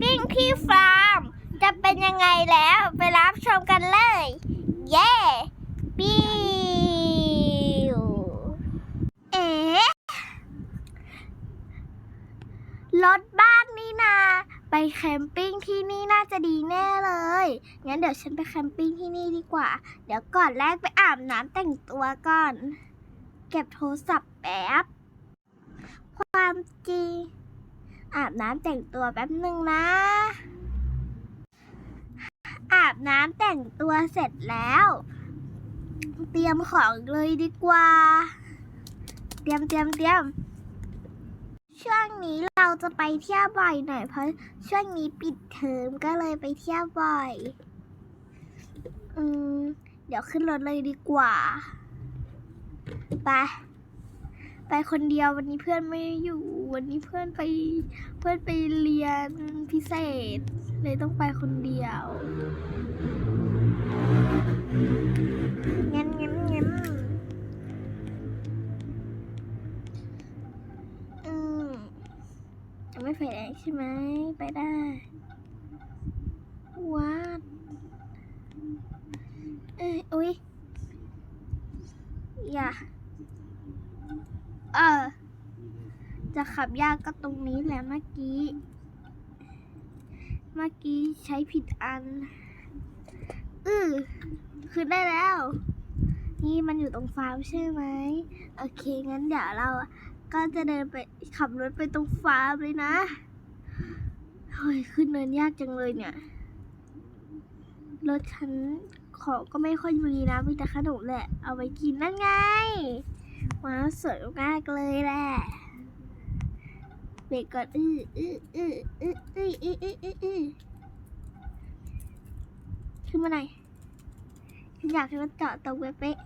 ปิ้งที่ฟาร์ม จะเป็นยังไงแล้วไปรับชมกันเลย เย้ปิ้วเอ๋รถบ้านนี่นา ไปแคมปิ้งที่นี่น่าจะดีแน่เลย งั้นเดี๋ยวฉันไปแคมปิ้งที่นี่ดีกว่า เดี๋ยวก่อนแรกไปอาบน้ำแต่งตัวก่อน เก็บโทรศัพท์แป๊บ ความจริง อาบน้ำแต่งตัวแป๊บหนึ่งนะ อาบน้ำแต่งตัวเสร็จแล้ว เตรียมของเลยดีกว่า เตรียมเตรียมเตรียมช่วงนี้เราจะไปเที่ยวบ่อยหน่อยเพราะช่วงนี้ปิดเทอมก็เลยไปเที่ยวบ่อย อืม เดี๋ยวขึ้นรถเลยดีกว่า ไป ไปคนเดียววันนี้เพื่อนไม่อยู่ วันนี้เพื่อนไปเพื่อนไปเรียนพิเศษ เลยต้องไปคนเดียวเงั้นงั้นงั้นอืมยังไม่ไฟแดงใช่ไหมไปได้ว้าดเอ้ยอุ๊ยอย่า เออ จะขับยากก็ตรงนี้แหละเมื่อกี้ เมื่อกี้ใช้ผิดอัน อือคือได้แล้ว นี่มันอยู่ตรงฟาร์มใช่ไหม โอเค งั้นเดี๋ยวเราก็จะเดินไปขับรถไปตรงฟาร์มเลยนะเฮ้ยขึ้นเนินยากจังเลยเนี่ย รถฉันของก็ไม่ค่อยมีนะมีแต่ขนมแหละ เอาไว้กินนั่นไง ว้าวสวยมากเลยแหละเบรกก่อนอื้ออื้ออื้ออื้ออื้ออื้ออื้ออื้อคือขึ้นมาหน่อยฉันอยากให้มันเจาะตรงเป๊ะ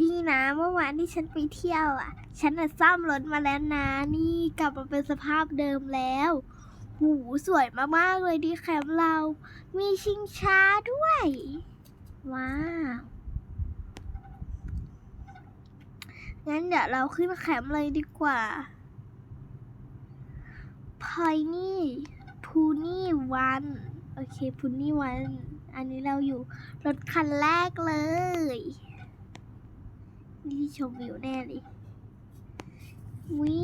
ดีนะเมื่อวานที่ฉันไปเที่ยวอะ ฉันน่ะซ่อมรถมาแล้วนะ นี่กลับมาเป็นสภาพเดิมแล้ว หูสวยมากๆเลยที่แคมป์เรา มีชิงช้าด้วย ว้าว งั้นเดี๋ยวเราขึ้นแคมป์เลยดีกว่าพอยนี่พูนี่วันโอเคพูนี่วันอันนี้เราอยู่รถคันแรกเลยนี่ที่ชมวิวแน่เลยวิ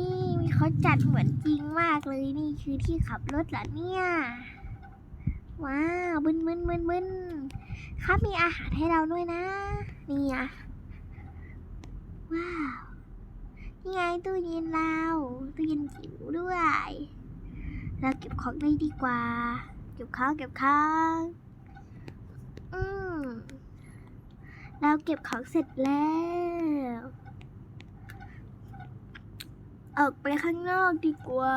เขาจัดเหมือนจริงมากเลยนี่คือที่ขับรถเหรอเนี่ย ว้าวบึนบึนบึนบึนครับมีอาหารให้เราด้วยนะ นี่อะ ว้าว นี่ไงตู้เย็นเราตู้เย็นจิ๋วด้วย เราเก็บของได้ดีกว่า เก็บของเก็บของอืมเราเก็บของเสร็จแล้ว ออกไปข้างนอกดีกว่า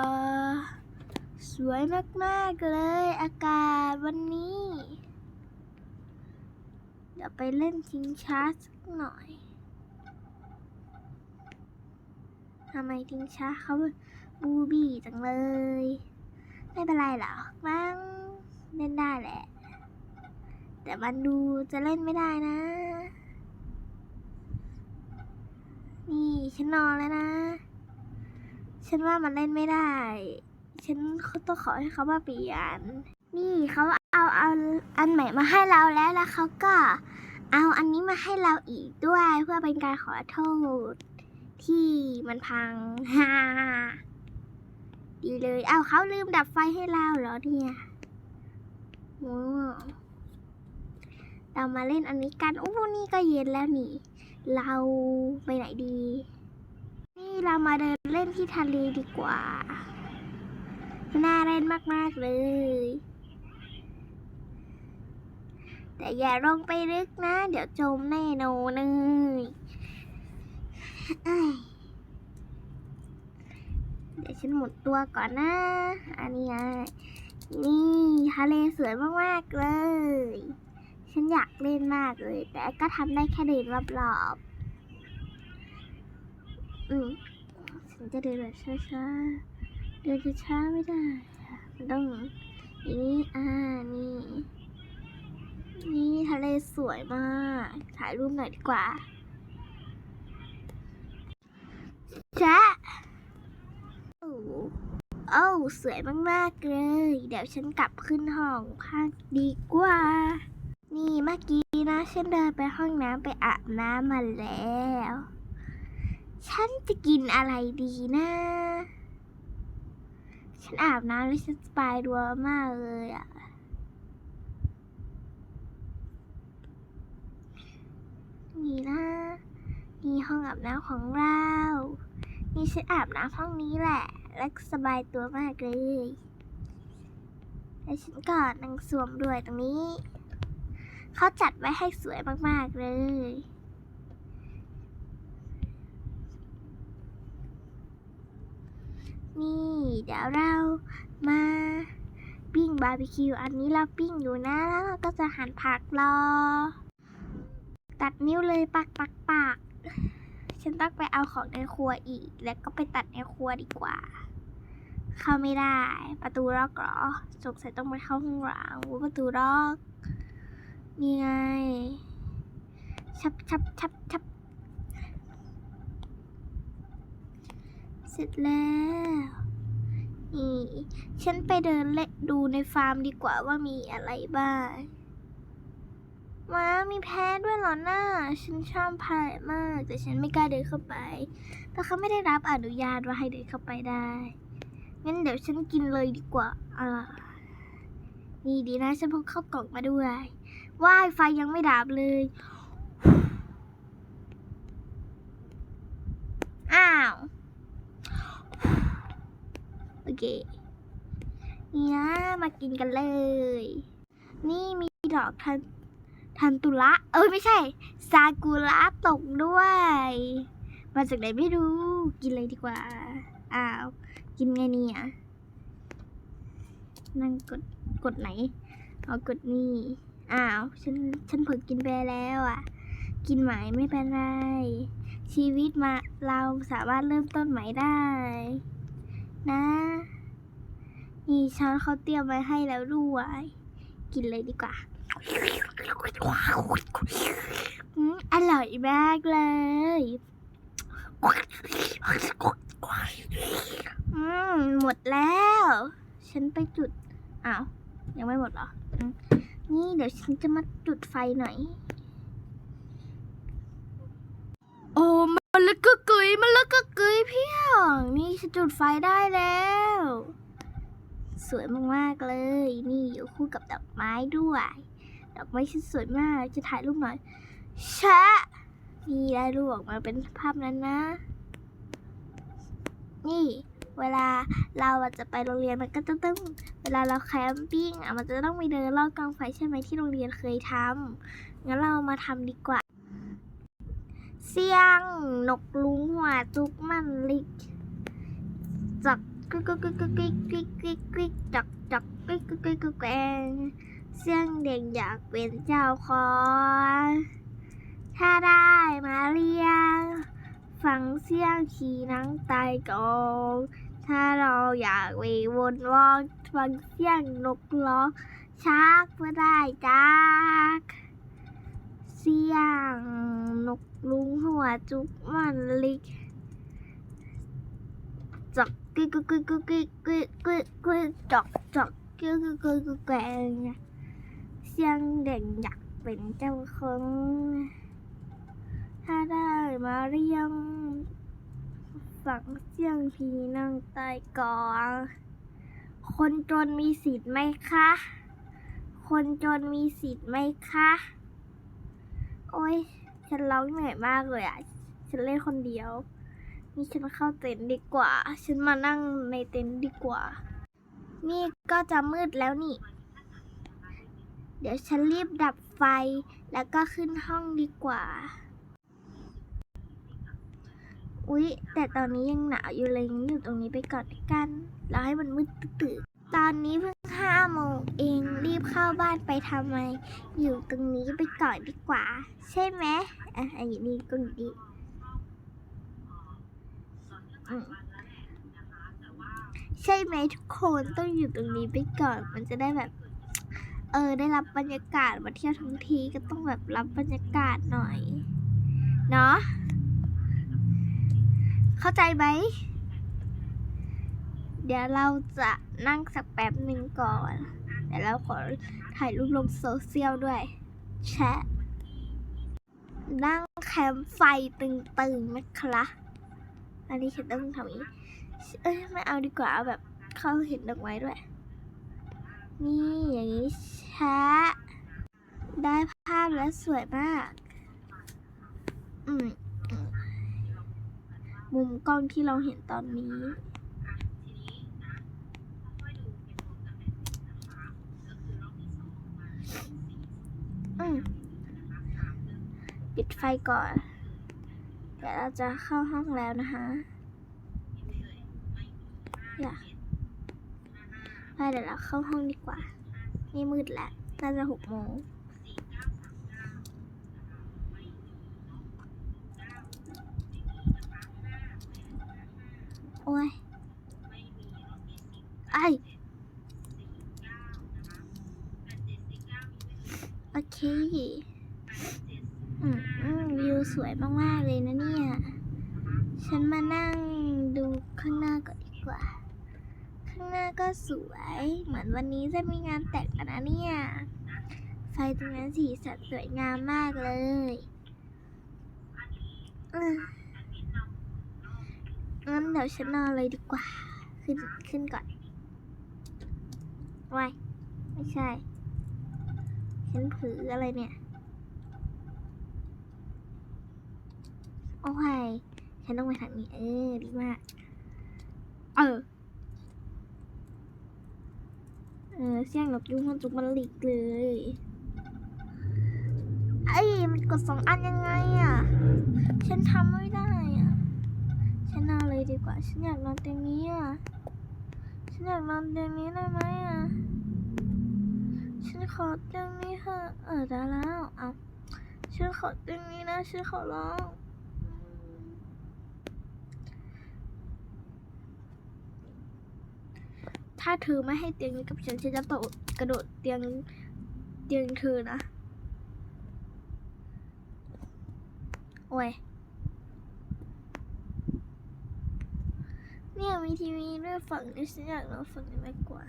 สวยมากๆเลย อากาศวันนี้ เดี๋ยวไปเล่นชิงช้าสักหน่อย ทำไมทิ้งช้าเขาบูบี้จังเลย ไม่เป็นไรหรอกมั้งเล่นได้แหละ แต่มันดูจะเล่นไม่ได้นะ นี่ฉันนอนแล้วนะ ฉันว่ามันเล่นไม่ได้ ฉันต้องขอให้เขามาเปลี่ยน นี่เขาเอาเอาอันใหม่มาให้เราแล้วแล้วเขาก็เอาอันนี้มาให้เราอีกด้วยเพื่อเป็นการขอโทษ ที่มันพังฮ่าดีเลยเอาเขาลืมดับไฟให้เราเหรอเนี่ยโอ้เรามาเล่นอันนี้กันโอ้นี่ก็เย็นแล้วนี่ เราไปไหนดี นี่เรามาเดินเล่นที่ทะเลดีกว่าน่าเล่นมาก ๆ เลย แต่อย่าลงไปลึกนะ เดี๋ยวจมแน่นอนเลย เดี๋ยวฉันหมุนตัวก่อนนะ อันนี้ไงนี่ทะเลสวยมากๆเลย ฉันอยากเล่นมากเลย แต่ก็ทำได้แค่เดินรอบๆอืมฉันจะเดินแบบช้าๆ เดินช้าๆไม่ได้อะมันต้องอย่างนี้อ่านี่ นี่ทะเลสวยมาก ถ่ายรูปหน่อยดีกว่า จ๊ะโอ้โอ้าสวยมากๆเลย เดี๋ยวฉันกลับขึ้นห้องพักดีกว่า นี่เมื่อกี้นะฉันเดินไปห้องน้ำไปอาบน้ำมาแล้ว ฉันจะกินอะไรดีนะ ฉันอาบน้ำแล้วฉันสบายตัวมากเลยอะนี่นะ นี่ห้องอาบน้ำของเรา นี่ฉันอาบน้ำห้องนี้แหละ และสบายตัวมากเลยแล้วฉันก็นั่งสวมด้วยตรงนี้ เขาจัดไว้ให้สวยมากๆเลยนี่เดี๋ยวเรามาปิ้งบาร์บีคิว อันนี้เราปิ้งอยู่นะ แล้วเราก็จะหั่นผักรอ ตัดนิ้วเลยปักปักปัก ฉันต้องไปเอาของในครัวอีก แล้วก็ไปตัดในครัวดีกว่า เข้าไม่ได้ ประตูล็อกหรอสงสัยต้องไปเข้าห้องหลังว่าประตูล็อกนี่ไง ชับชับชับชับเสร็จแล้วนี่ฉันไปเดินเล่นดูในฟาร์มดีกว่าว่ามีอะไรบ้าง ว้ามีแพ้ด้วยเหรอหน้า ฉันชอบแพ้มาก แต่ฉันไม่กล้าเดินเข้าไป เพราะเขาไม่ได้รับอนุญาตว่าให้เดินเข้าไปได้ งั้นเดี๋ยวฉันกินเลยดีกว่า อ่า นี่ดีนะ ฉันพกข้าวกล่องมาด้วย ว่ายไฟยังไม่ดับเลย อ้าว โอเค เนี่นะมากินกันเลย นี่มีดอกทัน ทันตุระเออไม่ใช่ ซากุระตกด้วย มาจากไหนไม่รู้ กินเลยดีกว่า อ้าว กินไงเนี่ยนั่งกด กดไหน เอากดนี่ อ้าว ฉัน ฉันเผลอกินไปแล้วอะ กินไหมไม่เป็นไร ชีวิตมาเราสามารถเริ่มต้นใหม่ได้ นะนี่ช้อนเขาเตรียมไว้ให้แล้วด้วย กินเลยดีกว่า อืมอร่อยมากเลยอืมหมดแล้ว ฉันไปจุด อ้าว ยังไม่หมดเหรอ นี่เดี๋ยวฉันจะมาจุดไฟหน่อย โอ้มันละกะกุยมันละกะกุยเพียง นี่ฉันจุดไฟได้แล้ว สวยมากๆเลย นี่อยู่คู่กับดอกไม้ด้วย ดอกไม้ชิ้นสวยมาก จะถ่ายรูปหน่อยชะนี่ได้รูปออกมาเป็นภาพนั้นนะ นี่เวลาเราจะไปโรงเรียนมันก็จะต้องเวลาเราแคมปิ้งอะมันจะต้องไปเดินรอบกลางไฟใช่ไหมที่โรงเรียนเคยทำงั้นเรามาทำดีกว่า เสียงนกลุงหัวจุกมันลิกจักกึกกึกกึกกึกกึกกึกกึกจักจักกึกกึกกึกกึกแกง เสี่ยงเด็กอยากเป็นเจ้าของถ้าได้มาเรียนฟังเสียงขี่นังตายกองถ้าเราอยากไปวนวองฟังเสียงนกร้องชักก็ได้จัก เสียงนกลุงหัวจุกมันลิกจอกกึกกึกกึกกึกกึกกึกจอกจอกกึกกึกกึกแกง เสียงเด็กอยากเป็นเจ้าของถ้าได้มาเรียงฝังเสียงพีนั่งใต้กองคนจนมีสิทธิ์ไหมคะ คนจนมีสิทธิ์ไหมคะ โอ้ยฉันร้องเหนื่อยมากเลยอะ ฉันเล่นคนเดียว นี่ฉันเข้าเต็นท์ดีกว่า ฉันมานั่งในเต็นท์ดีกว่า นี่ก็จะมืดแล้วนี่ เดี๋ยวฉันรีบดับไฟ แล้วก็ขึ้นห้องดีกว่า อุ๊ย แต่ตอนนี้ยังหนาวอยู่เลยงั้นอยู่ตรงนี้ไปก่อนกัน แล้วให้มันมืดตื่นตอนนี้เพิ่งห้าโมงเองรีบเข้าบ้านไปทำไม อยู่ตรงนี้ไปก่อนดีกว่า ใช่ไหมอะอยู่นี่ก็อยู่ดีใช่ไหมทุกคนต้องอยู่ตรงนี้ไปก่อน มันจะได้แบบ เออ ได้รับบรรยากาศมาเที่ยวทั้งทีก็ต้องแบบรับบรรยากาศหน่อย เนาะเข้าใจไหมเดี๋ยวเราจะนั่งสักแป๊บหนึ่งก่อนเดี๋ยวเราขอถ่ายรูปลงโซเชียลด้วย แชะนั่งแคมป์ไฟตึงๆนะคะอันนี้ฉันต้องทำนี้ เอ้ยไม่เอาดีกว่าเอาแบบเข้าเห็นดอกไม้ด้วย นี่อย่างนี้แชะได้ภาพแล้วสวยมากอืมอืมมุมกล้องที่เราเห็นตอนนี้อืมปิดไฟก่อน เดี๋ยวเราจะเข้าห้องแล้วนะคะ อยาก ไปเดี๋ยวเราเข้าห้องดีกว่า นี่มืดแล้วน่าจะหกโมงโอ้ยไอโอเค อืมอืมวิวสวยมาก ๆ เลยนะเนี่ย ฉันมานั่งดูข้างหน้าก่อนดีกว่า ข้างหน้าก็สวย เหมือนวันนี้จะมีงานแต่งกันนะเนี่ย ไฟตรงนั้นสีสันสวยงามมากเลยงั้นเดี๋ยวฉันนอนเลยดีกว่า ขึ้นขึ้นก่อนไว้ายไม่ใช่ ฉันผืออะไรเนี่ย โอ้ยฉันต้องไปทางนี้ เออ ดีมาก เออ เออเสียงนกยุงมันจุกมันหลีกเลยไอ้ยมันกดสองอันยังไงอะ ฉันทำไม่ได้อะ ฉันนอนเลยดีกว่า ฉันอยากนอนเตียงนี้อะ ฉันอยากนอนเตียงนี้ได้ไหมอะ ฉันขอเตียงนี้เถอะเออได้แล้วเอาฉันขอเตียงนี้นะ ฉันขอร้องอืม ถ้าเธอไม่ให้เตียงนี้กับฉันฉันจะโดดกระโดดเตียงเตียงเธอนะ โอ้ย เนี่ยมีทีวีด้วยฝั่งนี้ฉันอยากนอนฝั่งนี้มากกว่า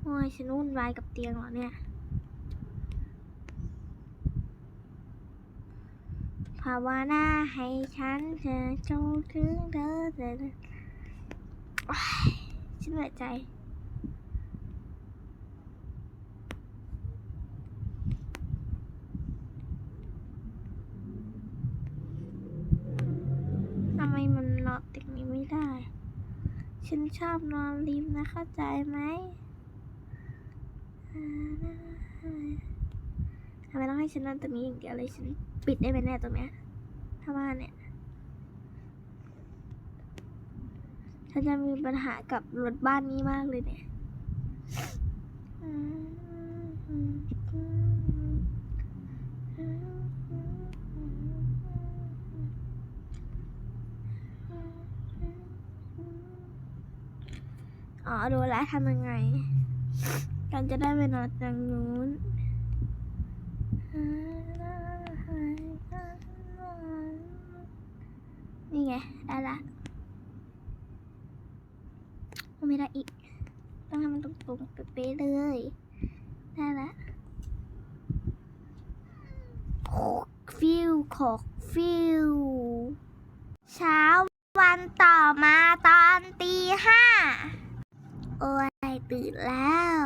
โอ้ยฉันวุ่นวายกับเตียงเหรอเนี่ย ภาวนาให้ฉันเธอจงถึงเธอเธอฉันเหนื่อยใจ ทำไมมันนอนติดนี้ไม่ได้ ฉันชอบนอนริมนะเข้าใจไหมทำไมต้องให้ฉันนอนตรงนี้อย่างเดียวเลยฉัน ปิดได้ไหมเนี่ยตรงเนี้ยถ้าว่าเนี่ย ฉันจะมีปัญหากับรถบ้านนี้มากเลยเนี่ยอ๋อดูแล้วทำยังไง กันจะได้ไปนอนทางนู้น นี่ไงได้ละไม่ได้อีก ต้องให้มันตรงๆเป๊ะเลย ได้ละฟิลขอกฟิลเช้าวันต่อมาตอนตีห้า โอ้ยตื่นแล้ว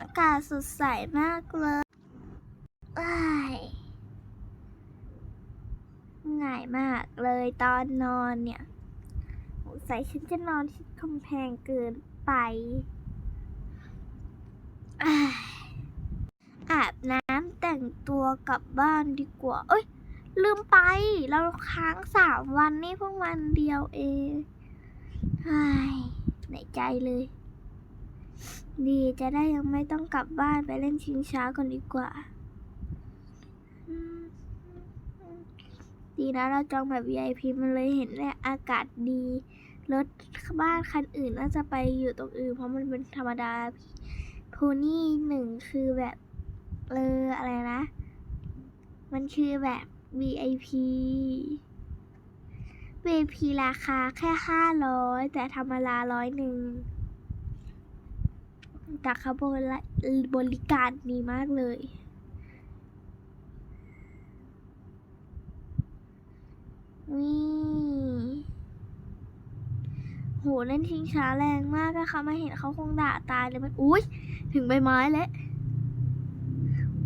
อากาศสดใสมากเลยอ้ายมากเลยตอนนอนเนี่ยสงสัยฉันจะนอนชิดกำแพงเกินไปอ้ายอาบน้ำแต่งตัวกลับบ้านดีกว่า เอ้ย ลืมไป เราค้างสามวันนี่เพิ่งวันเดียวเองไอ้ไหนใจเลย ดีจะได้ยังไม่ต้องกลับบ้านไปเล่นชิงช้าก่อนดีกว่าอืม ดีนะเราจองแบบ VIP มันเลยเห็นแหละอากาศดีรถบ้านคันอื่นน่าจะไปอยู่ตรงอื่น เพราะมันเป็นธรรมดาโพนี่หนึ่งคือแบบเอออะไรนะ มันคือแบบ VIP VIP ราคาแค่ห้าร้อยแต่ธรรมดาร้อยหนึ่งแต่เขาบริบริการดีมากเลย นี่โหเล่นทิ้งช้าแรงมากอะค่ะมาเห็นเขาคงด่าตายเลยมันอุ้ยถึงใบไม้แล้ว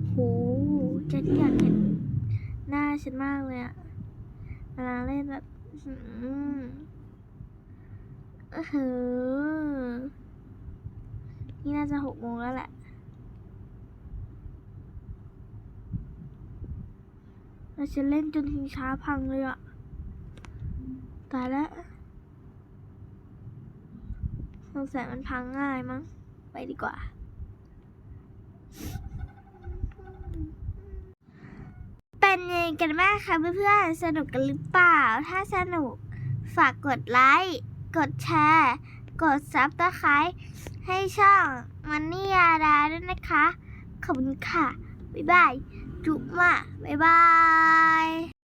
โหเจะอยากเห็นหน้าฉันมากเลยอะเวลาเล่นแบบอื้ออเออหือนี่น่าจะหกโมงแล้วแหละแล้วฉันเล่นจนทิ้งช้าพังเลยอะ ตายแล้วสงสัยมันพังง่ายมั้ง ไปดีกว่า เป็นยังไงกันบ้างคะเพื่อนๆ สนุกกันหรือเปล่า ถ้าสนุกฝากกดไลค์ กดแชร์ กดซับสไครต์ให้ช่องมันนี่ยาดาด้วยนะคะ ขอบคุณค่ะ บ๊ายบาย จุ๊บมาบ๊ายบาย